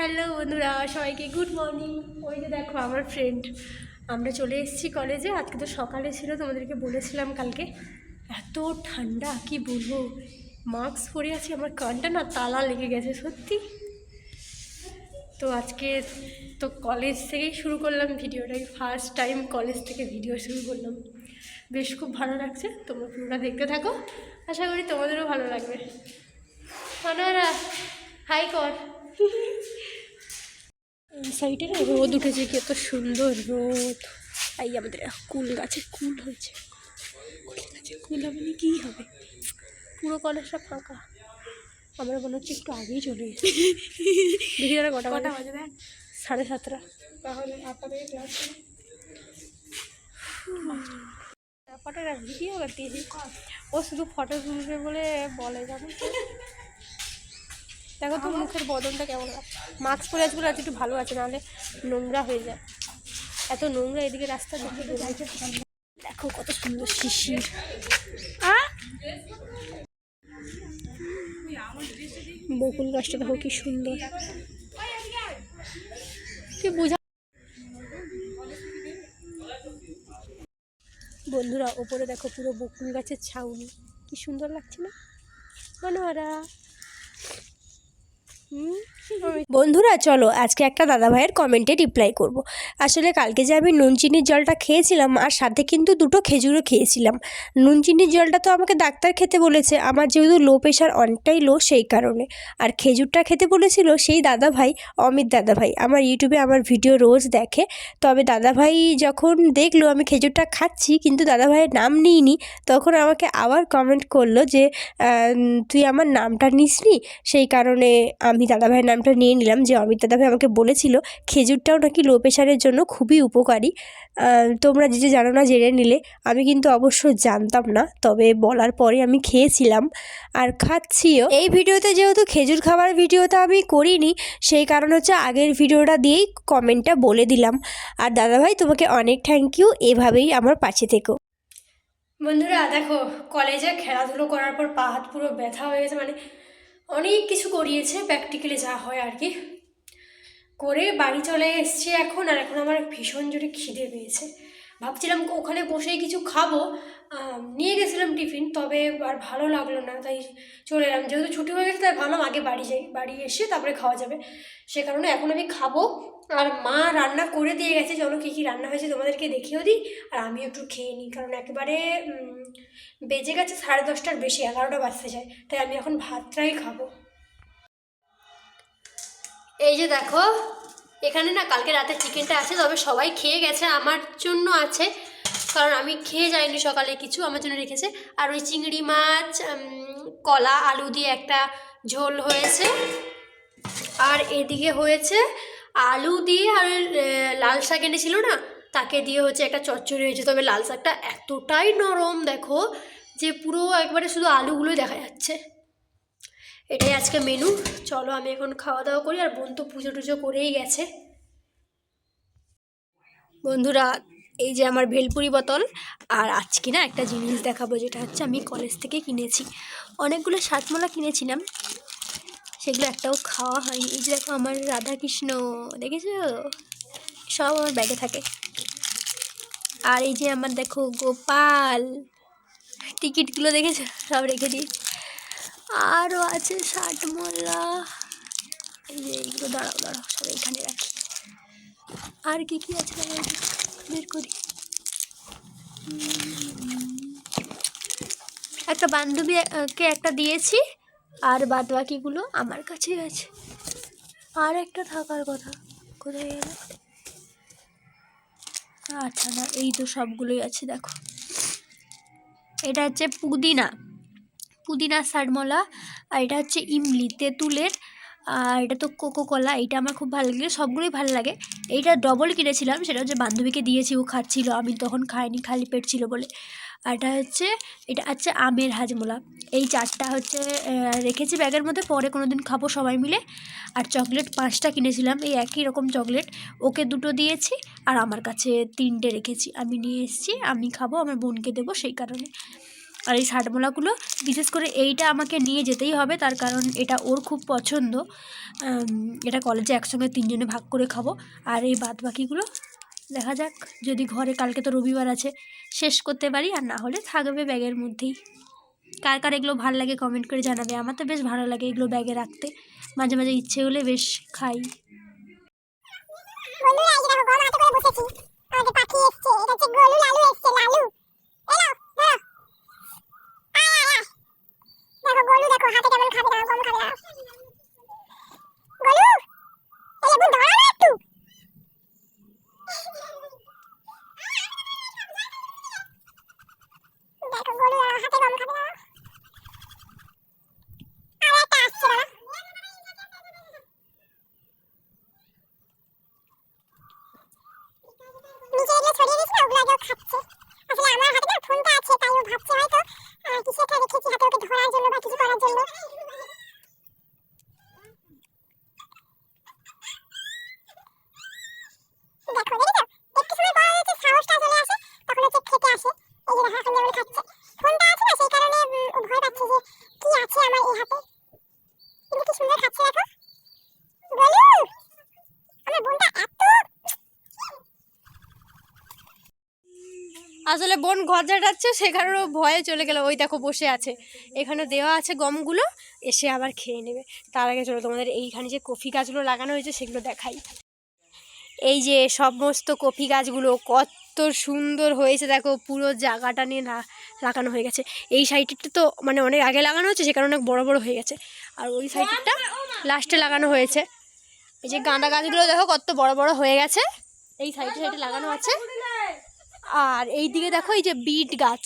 Hello বন্ধুরা, সবাইকে good morning ওই যে দেখো আমার ফ্রেন্ড আমরা চলে এসেছি কলেজে আজকে তো সকালে ছিল, তোমাদেরকে বলেছিলাম কালকে। এত ঠান্ডা, কি বলব? মাস্ক পরে আছি, আমার কানটা না তালা লেগে গেছে, সত্যি। তো আজকে তো কলেজ থেকেই শুরু করলাম ভিডিওটাই। ফার্স্ট টাইম কলেজ থেকে ভিডিও শুরু করলাম। বেশ খুব ভালো লাগছে, তোমরা পুরোটা দেখতে থাকো। আশা করি তোমাদেরও ভালো লাগবে। মনোরা হাই কর। সাইডে না রোদ উঠেছে কি এত সুন্দর রোদ। এই আমাদের কুল গাছে কুল হয়েছে। কুল গাছে কুল হবে না কী হবে? পুরো কলেজটা ফাঁকা। আমরা মনে হচ্ছে একটু আগেই চলে এসেছি। দেখি তারা কটা কটা বাজে দেখ? সাড়ে সাতটা। তাহলে আটটা থেকে ক্লাস ফটো ভিডিও করতেছি ও শুধু ফটো তুলবে বলে বলে তো? দেখো তো মুখের বদনটা কেমন মাস্ক পরে আছে বলে আজ একটু ভালো আছে নাহলে নোংরা হয়ে যায়। এত নোংরা এদিকে রাস্তা দেখো। কত সুন্দর শিশির বকুল গাছটা দেখো কি সুন্দর। কি বুঝা বন্ধুরা ওপরে দেখো পুরো বকুল গাছের ছাউনি। কি সুন্দর লাগছে না? মনোয়ারা। হুম বন্ধুরা, চলো আজকে একটা দাদা ভাইয়ের কমেন্টে রিপ্লাই করব। আসলে কালকে যে আমি নুন চিনির জলটা খেয়েছিলাম, আর সাথে কিন্তু দুটো খেজুরও খেয়েছিলাম। নুন চিনির জলটা তো আমাকে ডাক্তার খেতে বলেছে, আমার যেহেতু লো প্রেশার অনেকটাই লো সেই কারণে। আর খেজুরটা খেতে বলেছিল সেই দাদা ভাই অমিত দাদা ভাই আমার ইউটিউবে আমার ভিডিও রোজ দেখে। তবে দাদা ভাই যখন দেখল আমি খেজুরটা খাচ্ছি, কিন্তু দাদা ভাইয়ের নাম নিইনি, তখন আমাকে আবার কমেন্ট করল যে তুই আমার নামটা নিসনি? সেই কারণে আমি দাদা ভাইয়ের নামটা নিয়ে নিলাম যে অমিত দাদাভাই আমাকে বলেছিল, খেজুরটাও নাকি লো প্রেশারের জন্য খুবই উপকারী। তোমরা যে যে জানো না জেনে নিলে, আমি কিন্তু অবশ্য জানতাম না, তবে বলার পরে আমি খেয়েছিলাম আর খাচ্ছিও। এই ভিডিওতে যেহেতু খেজুর খাবার ভিডিওটা আমি করিনি, সেই কারণ হচ্ছে আগের ভিডিওটা দিয়েই কমেন্টটা বলে দিলাম। আর দাদাভাই, তোমাকে অনেক থ্যাংক ইউ এভাবেই আমার পাশে থেকো। বন্ধুরা, দেখো, কলেজে খেলাধুলো করার পর পা হাত পুরো ব্যথা হয়ে গেছে মানে অনেক কিছু করিয়েছে প্র্যাকটিক্যালি যা হয় আর কি। করে বাড়ি চলে এসছে এখন, আর এখন আমার ভীষণ জোরে খিদে পেয়েছে। ভাবছিলাম ওখানে বসেই কিছু খাব নিয়ে গেছিলাম টিফিন, তবে আর ভালো লাগল না, তাই চলে এলাম। যেহেতু ছুটি হয়ে গেছে, তাই ভাবলাম আগে বাড়ি যাই, বাড়ি এসে তারপরে খাওয়া যাবে। সে কারণে এখন আমি খাব। আর মা রান্না করে দিয়ে গেছে, চলো কী কী রান্না হয়েছে তোমাদেরকে দেখিয়েও দিই। আর আমি একটু খেয়ে নিই, কারণ একেবারে বেজে গেছে সাড়ে দশটার বেশি, এগারোটা বাজতে যায়, তাই আমি এখন ভাতটাই খাব। এই যে দেখো, এখানে না কালকে রাতে চিকেনটা আছে, তবে সবাই খেয়ে গেছে, আমার জন্য আছে। কারণ আমি খেয়ে যাইনি সকালে কিছু আমার জন্য রেখেছে। আর ওই চিংড়ি মাছ কলা, আলু দিয়ে একটা ঝোল হয়েছে। আর এদিকে হয়েছে আলু দিয়ে আর লাল শাক এনেছিল না, তাকে দিয়ে হচ্ছে একটা চচ্চড়ি হয়েছে। তবে লাল শাকটা এতটাই নরম দেখো যে পুরো একবারে শুধু আলুগুলোই দেখা যাচ্ছে। এটাই আজকে মেনু চলো আমি এখন খাওয়া দাওয়া করি, আর বোন তো পুজো টুজো করেই গেছে। বন্ধুরা এই যে আমার ভেলপুরি বোতল আর আজকে না একটা জিনিস দেখাবো, যেটা হচ্ছে আমি কলেজ থেকে কিনেছি। অনেকগুলো শাকমালা কিনেছিলাম, সেগুলো একটাও খাওয়া হয়নি। এই যে দেখো আমার রাধাকৃষ্ণ, দেখেছ? সব আমার ব্যাগে থাকে। আর এই যে আমার দেখো গোপাল, টিকিটগুলো দেখেছ? সব রেখে দিয়েছি আরও আছে ষাট এই যে এইগুলো, দাঁড়াও দাঁড়াও, সব এখানে রাখি। আর কি কি আছে বের করি। একটা বান্ধবীকে একটা দিয়েছি, আর বাদ বাকিগুলো আমার কাছেই আছে। আর একটা থাকার কথা, কোথায় গেল? আচ্ছা না, এই তো সবগুলোই আছে, দেখো। এটা হচ্ছে পুদিনা। পুদিনা, সারমলা, আর এটা হচ্ছে ইমলি, তেঁতুলের আর এটা তো কোকো কলা এটা আমার খুব ভালো লাগে, সবগুলোই ভালো লাগে। এইটা ডবল কিনেছিলাম, সেটা হচ্ছে বান্ধবীকে দিয়েছি, ও খাচ্ছিল, আমি তখন খাইনি, খালি পেট ছিল বলে। আর এটা হচ্ছে এটা হচ্ছে আমের হাজমোলা। এই চারটা হচ্ছে রেখেছি ব্যাগের মধ্যে, পরে কোনো দিন খাব সবাই মিলে। আর চকলেট পাঁচটা কিনেছিলাম, এই একই রকম চকলেট। ওকে দুটো দিয়েছি, আর আমার কাছে তিনটে রেখেছি। আমি নিয়ে এসেছি, আমি খাব, আমার বোনকে দেবো সেই কারণে। আর এই শার্টমোলাগুলো, বিশেষ করে এইটা আমাকে নিয়ে যেতেই হবে, তার কারণ এটা ওর খুব পছন্দ। এটা কলেজে একসঙ্গে তিনজনে ভাগ করে খাব। আর এই বাদ বাকিগুলো দেখা যাক, যদি ঘরে কালকে তো রবিবার আছে, শেষ করতে পারি, আর না হলে থাকবে ব্যাগের মধ্যেই। কার কার এগুলো ভালো লাগে কমেন্ট করে জানাবে, আমার তো বেশ ভালো লাগে এগুলো ব্যাগে রাখতে। মাঝে মাঝে ইচ্ছে হলে বেশ খাই। বন্ধুরা, এই দেখো করে বসেছি। পাখি এটা হচ্ছে গোলু লালু লালু। এলো দেখো গোলু, দেখো, হাতে কেমন খাবে দাও গম খাবে দাও গোলু, এই লেবু ধরো না একটু। দেখো গোলু হাতে গম খাবে দাও ছড়িয়ে না, ওগুলো আগেও খাচ্ছে। আসলে আমার হাতে না ফোনটা আছে, তাই ও ভাবছে হয়তো কিছু একটা রেখেছি হাতে ওকে ধরার জন্য বা কিছু করার জন্য দেখো দেখি তো একটু সময় বড় হয়েছে সাহসটা চলে আসে তখন হচ্ছে খেতে আসে এই যে দেখো এখন যেমন খাচ্ছে ফোনটা আছে না সেই কারণে উম, ও ভয় পাচ্ছে যে কি আছে আমার এই হাতে কিন্তু কি সুন্দর খাচ্ছে দেখো বলু আমার বোনটা এত আসলে বোন ঘর ঝাঁটাচ্ছে সে কারণে ভয়ে চলে গেল। ওই দেখো বসে আছে। এখানে দেওয়া আছে গমগুলো, এসে আবার খেয়ে নেবে। তার আগে চলো তোমাদের এইখানে যে কফি গাছগুলো লাগানো হয়েছে, সেগুলো দেখাই। এই যে সমস্ত কফি গাছগুলো, কত সুন্দর হয়েছে দেখো, পুরো জায়গাটা নিয়ে লাগানো হয়ে গেছে। এই সাইডটা তো মানে অনেক আগে লাগানো হয়েছে, সে কারণে অনেক বড় বড় হয়ে গেছে। আর ওই সাইডটা লাস্টে লাগানো হয়েছে। এই যে গাঁদা গাছগুলো দেখো, কত বড় বড় হয়ে গেছে। এই সাইডে সাইডে লাগানো আছে। আর এই দিকে দেখো এই যে বিট গাছ।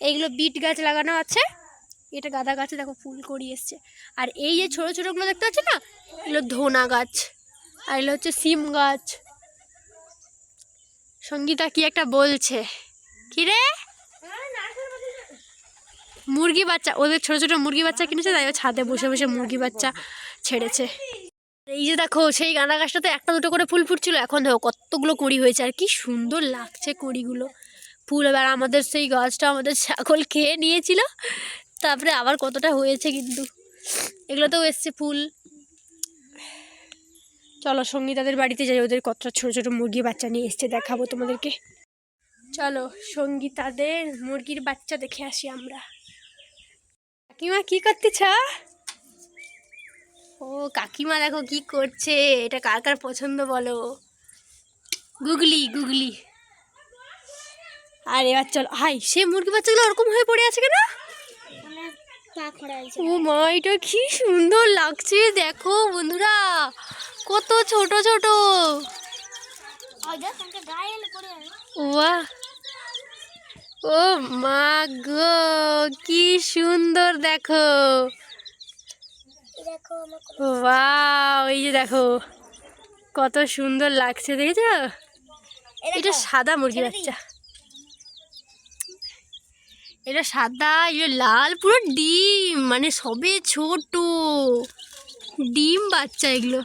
এইগুলো বিট গাছ লাগানো আছে। এটা গাঁদা গাছে দেখো ফুল করি এসছে। আর এই যে ছোটো ছোটোগুলো দেখতে পাচ্ছ না? এগুলো ধোনা গাছ। আর এগুলো হচ্ছে সিম গাছ। সঙ্গীতা কি একটা বলছে? কি রে? মুরগি বাচ্চা। ওদের ছোটো ছোটো মুরগি বাচ্চা কিনেছে, তাই ও ছাদে বসে বসে মুরগি বাচ্চা ছেড়েছে। এই যে দেখো, সেই গাঁদা গাছটাতে একটা দুটো করে ফুল ফুটছিল, এখন দেখো কতগুলো কুড়ি হয়েছে, আর কি সুন্দর লাগছে কুড়িগুলো। ফুল, এবার আমাদের সেই গাছটা আমাদের ছাগল খেয়ে নিয়েছিল, তারপরে আবার কতটা হয়েছে কিন্তু। এগুলোতেও এসছে ফুল। চলো, সঙ্গীতাদের বাড়িতে যাই, ওদের কতটা ছোটো ছোটো মুরগি বাচ্চা নিয়ে এসছে, দেখাবো তোমাদেরকে। চলো, সঙ্গীতাদের মুরগির বাচ্চা দেখে আসি আমরা। কাকিমা, কি করতেছ? ও, কাকিমা দেখো কি করছে। এটা কার কার পছন্দ বলো? গুগলি গুগলি। আর এবার চলো। হাই, সে মুরগি বাচ্চাগুলো ওরকম হয়ে পড়ে আছে কেন? ও মা, এটা কি সুন্দর লাগছে। দেখো বন্ধুরা, কত ছোট ছোট। বাহ ও মা গো, কি সুন্দর দেখো। ওয়াও এই যে দেখো কত সুন্দর লাগছে দেখেছ? এটা সাদা মুরগি বাচ্চা। এটা সাদা এটা লাল পুরো ডিম মানে সবে ছোট ডিম বাচ্চা এগুলো।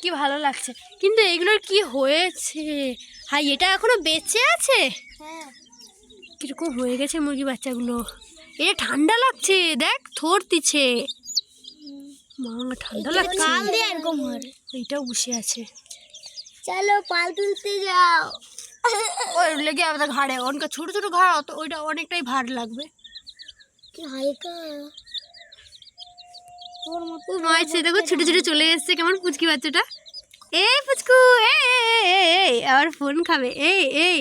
কি ভালো লাগছে। কিন্তু এগুলোর কি হয়েছে? হাই এটা এখনও বেঁচে আছে? কীরকম হয়ে গেছে মুরগি বাচ্চাগুলো? এটা ঠান্ডা লাগছে দেখ থর দিচ্ছে। মা ঠান্ডা লাগছে। কাল দিয়ে এরকম হয় এইটাও বসে আছে। চলো পাল তুলতে যাও। ওই লেগে আমাদের ঘাড়ে অনেক ছোট ছোট ঘাড় অত ওইটা অনেকটাই ভার লাগবে। কি হালকা। মতো দেখো ছুটে ছুটে চলে এসছে কেমন পুচকি বাচ্চাটা? এই পুচকু এই আবার ফোন খাবে এই এই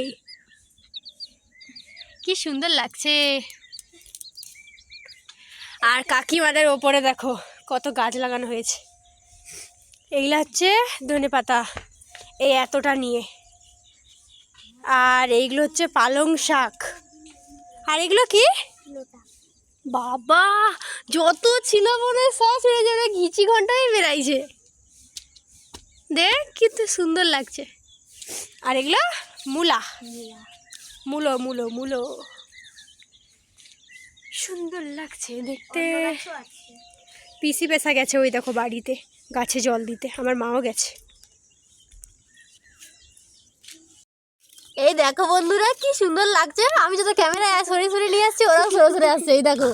কি সুন্দর লাগছে। আর কাকিমাদের ওপরে দেখো কত গাছ লাগানো হয়েছে। এইগুলো হচ্ছে ধনে পাতা। এই এতটা নিয়ে। আর এইগুলো হচ্ছে পালং শাক। আর এগুলো কি? বাবা যত ছিল মনে সব যাবে ঘিচি ঘন্টায় বেরাইছে দেখ কিন্তু সুন্দর লাগছে। আর এগুলো? মূলা। মূলো। মূলো মূলো সুন্দর লাগছে দেখতে। পিসি পেশা গেছে ওই দেখো বাড়িতে গাছে জল দিতে আমার মাও গেছে। এই দেখো বন্ধুরা কি সুন্দর লাগছে। আমি যত ক্যামেরা সরে সরে নিয়ে আসছি ওরাও সরে সরে আসছে এই দেখো।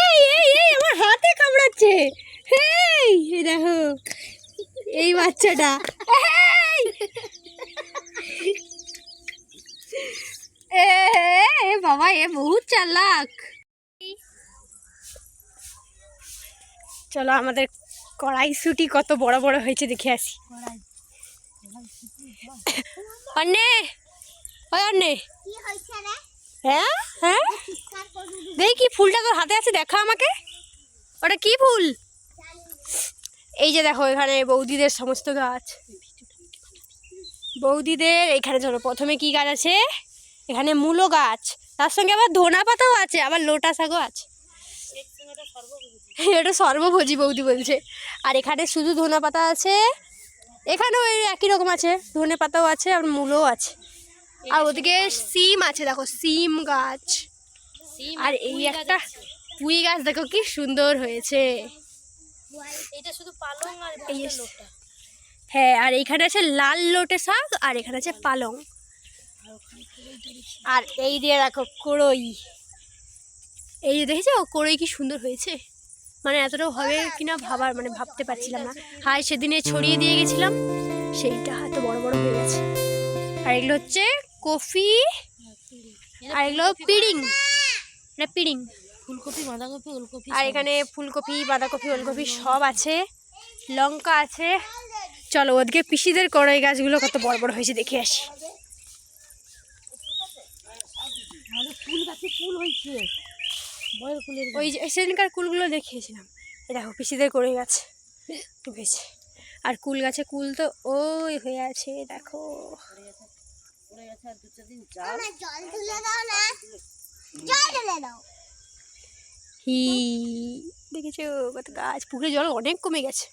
এই এই এই আমার হাতে কামড়াচ্ছে। এই এই দেখো এই বাচ্চাটা। এ বাবা এ বহুত চালাক। চলো আমাদের কড়াইশুটি কত বড় বড় হয়েছে দেখে আসি। অন্নে ওই অন্নে। কি হ্যাঁ হ্যাঁ? দেখি কি ফুলটা তোর হাতে আছে দেখা আমাকে। ওটা কি ফুল? এই যে দেখো এখানে বৌদিদের সমস্ত গাছ। বৌদিদের এখানে চলো প্রথমে কি গাছ আছে? এখানে মূলো গাছ। তার সঙ্গে আবার ধনা পাতাও আছে আবার লোটা শাকও আছে। এটা সর্বভোজী বৌদি বলছে। আর এখানে শুধু ধনা পাতা আছে। এখানেও এই একই রকম আছে। ধনে পাতাও আছে আর মূলও আছে। আর ওদিকে সিম আছে। দেখো সিম গাছ। আর এই একটা পুঁই গাছ দেখো কি সুন্দর হয়েছে। এটা শুধু পালং আর এই হ্যাঁ আর এইখানে আছে লাল লোটে শাক আর এখানে আছে পালং। আর এই দিয়ে দেখো কড়ই। এই যে দেখেছ? কড়ই কি সুন্দর হয়েছে। মানে এতটাও হবে কিনা ভাবার মানে ভাবতে পারছিলাম না। হাই সেদিনে ছড়িয়ে দিয়ে গেছিলাম সেইটা এত বড় বড় হয়ে গেছে। আর এগুলো হচ্ছে কফি আর এগুলো পিড়িং এটা পিড়িং। ফুলকপি বাঁধাকপি ওলকপি আর এখানে ফুলকপি বাঁধাকপি ওলকপি সব আছে লঙ্কা আছে। চলো ওদিকে পিসিদের কড়াই গাছগুলো কত বড় বড় হয়েছে দেখে আসি। ফুল গাছে ফুল হয়েছে। ওই যে সেদিনকার কুলগুলো দেখিয়েছিলাম। দেখো পিসিদের করে গেছে। হয়েছে আর কুল গাছে কুল তো ওই হয়ে আছে দেখো। হি দেখেছ? কত গাছ পুকুরে জল অনেক কমে গেছে।